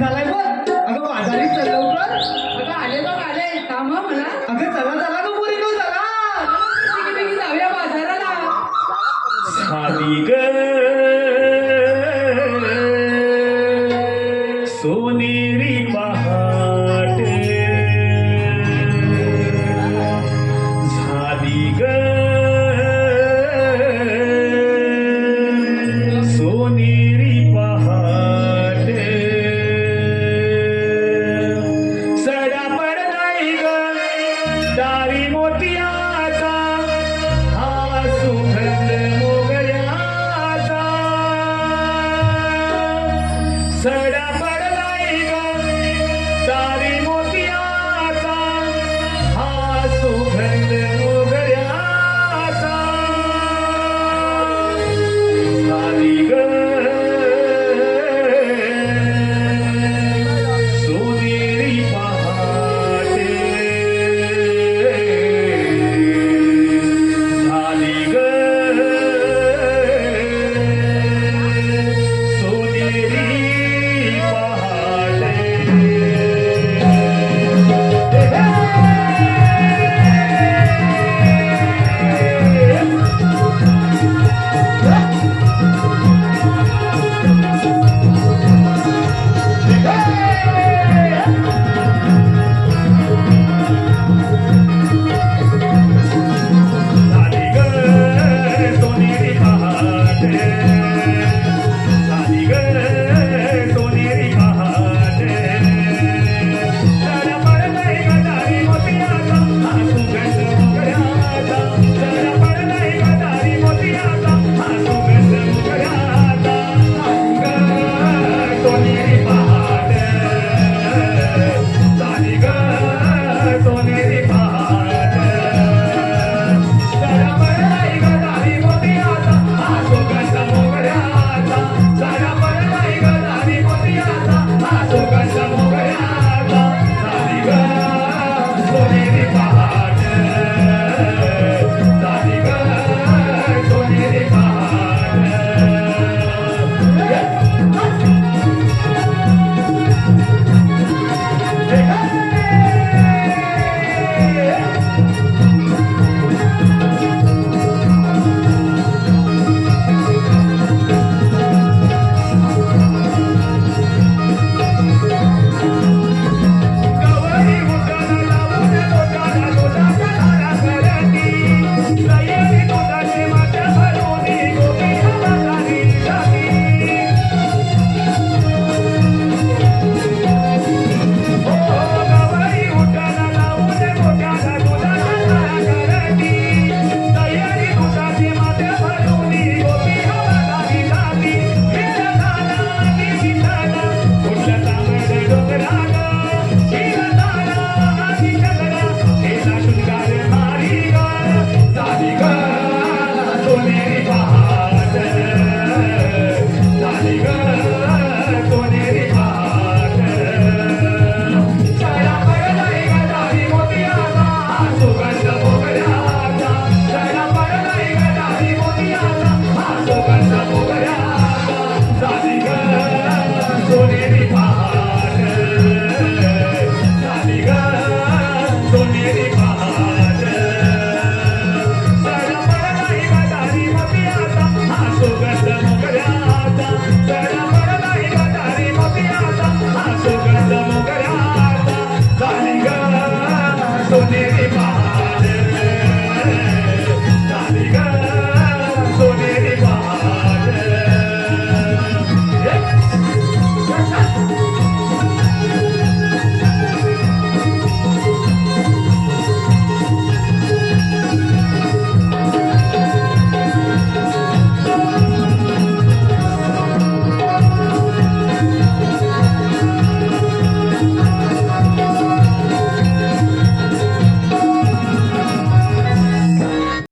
झालाय बघ. अगं बाजारी चाललो अगं आले बघ आले. काम मला. अगं चला चला गं पोरी गो चला जाऊया बाजाराला. साली गं.